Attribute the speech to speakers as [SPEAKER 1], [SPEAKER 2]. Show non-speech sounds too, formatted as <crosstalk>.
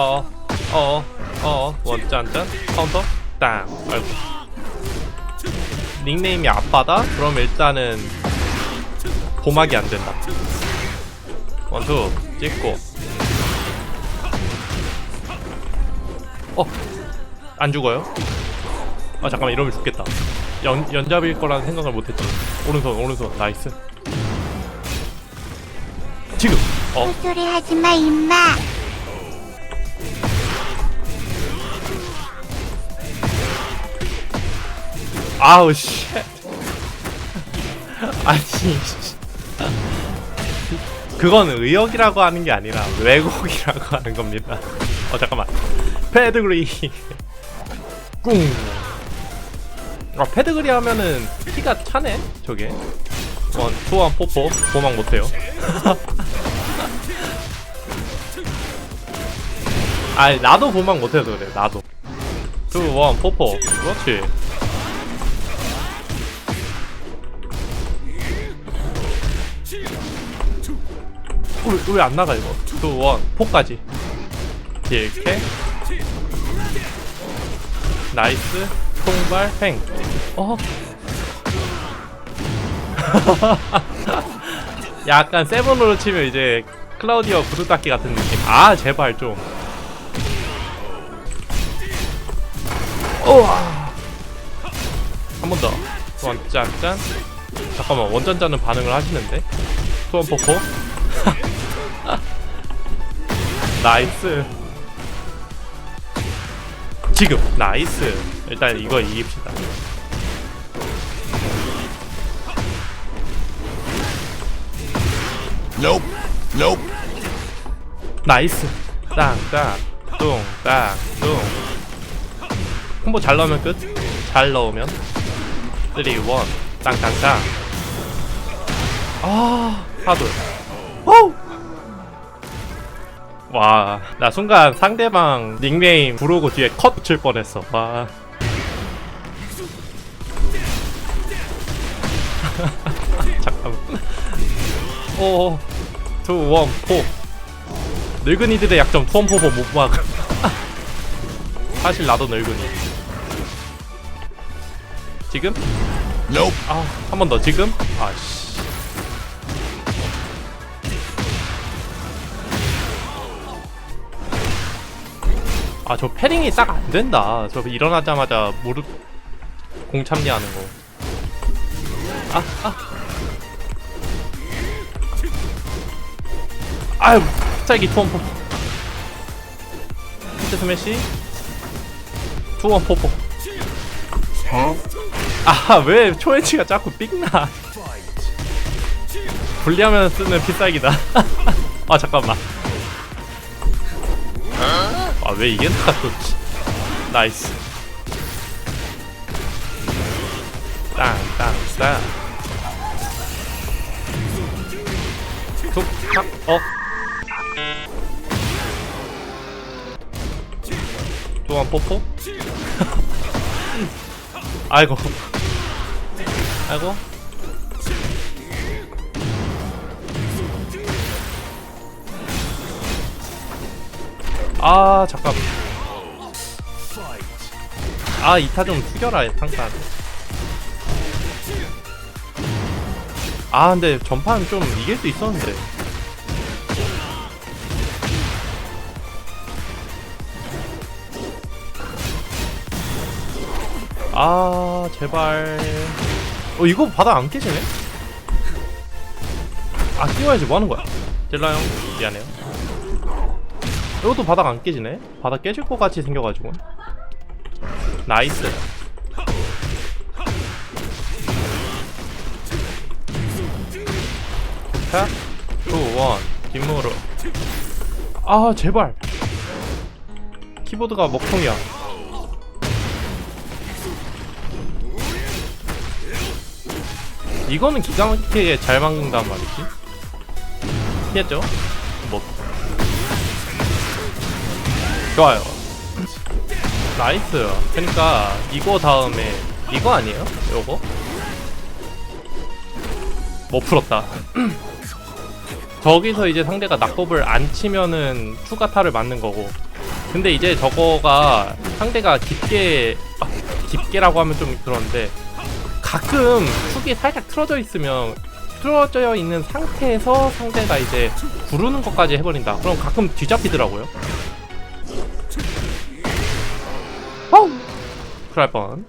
[SPEAKER 1] 어, 어, 어, 원짠짠, 카운터, 땅. 아이고. 닉네임이 아빠다? 그럼 일단은 보막이 안 된다. 원투 찍고. 어, 안 죽어요? 아 잠깐만 이러면 죽겠다. 연 연잡일 거라는 생각을 못했지. 오른손 오른손 나이스. 지금 어
[SPEAKER 2] 헛소리 하지 마, 임마.
[SPEAKER 1] 아우 씨. 아니 씨. 그건 의역이라고 하는 게 아니라 왜곡이라고 하는 겁니다. 어 잠깐만. 패드그리. 꿍. 아 패드그리 하면은 피가 차네 저게. 원 투원 포포 보막 못해요. <laughs> 아니 나도 보막 못해서 그래 나도. 투원 포포 그렇지. 왜 안 나가 이거? 투원 포까지. 이렇게 나이스 통발 팽. 어. <laughs> 약간 세븐으로 치면 이제 클라우디어 구두닦기 같은 느낌. 아 제발 좀. 우와. 한 번 더. 원짠짠. 잠깐만 원짠짠은 반응을 하시는데. 투원 포포. 나이스. 지금 나이스. 일단 이거 이깁시다.
[SPEAKER 3] Nope. Nope.
[SPEAKER 1] 나이스. 땅땅 뚱땅 뚱. 콤보 잘 넣으면 끝. 잘 넣으면 3 1 땅땅땅. 아, 하드. 오! 와, 나 순간 상대방 닉네임 부르고 뒤에 컷 붙일 뻔했어. 와. <laughs> 잠깐만. 오, 투, 원, 포. 늙은이들의 약점 투원 포포 못 막. <laughs> 사실 나도 늙은이. 지금?
[SPEAKER 3] Nope.
[SPEAKER 1] 아, 한 번 더 지금? 아, 씨. 아, 저 패링이 딱 안 된다. 저 일어나자마자 무릎 공 참리하는 거. 아, 아. 아유, 갑자기 투원 포포. 히트 스매시. 투원 포포.
[SPEAKER 3] Huh?
[SPEAKER 1] 아, 왜 초엔치가 자꾸 삑나? 분리하면 쓰는 필살기다. <laughs> 아, 잠깐만. 아, 왜 이게 나갔지? 나이스. 땅, 땅, 땅. 툭, 탁, 어. 또한 뽀뽀? <laughs> 아이고. 아이고. 아, 잠깐. 아, 이타 좀 숙여라, 상단. 아, 근데 전판 좀 이길 수 있었는데. 아, 제발. 어, 이거 바닥 안 깨지네? 아, 끼워야지. 뭐 하는 거야? 젤라 형, 미안해요. 이것도 바닥 안 깨지네? 바닥 깨질 것 같이 생겨가지고. 나이스. 자, 2, 1, 뒷무로. 아, 제발. 키보드가 먹통이야. 이거는 기가 막히게 잘 막는단 말이지. 피했죠? 뭐. 좋아요. 나이스. 그러니까 이거 다음에 이거 아니에요? 요거? 못 풀었다. <clears throat> 저기서 이제 상대가 낙법을 안 치면은 추가 타를 맞는 거고 근데 이제 저거가 상대가 깊게 아, 깊게라고 하면 좀 그런데 가끔 축이 살짝 틀어져 있으면 틀어져 있는 상태에서 상대가 이제 구르는 것까지 해버린다. 그럼 가끔 뒤잡히더라고요. 어우! 그럴 뻔.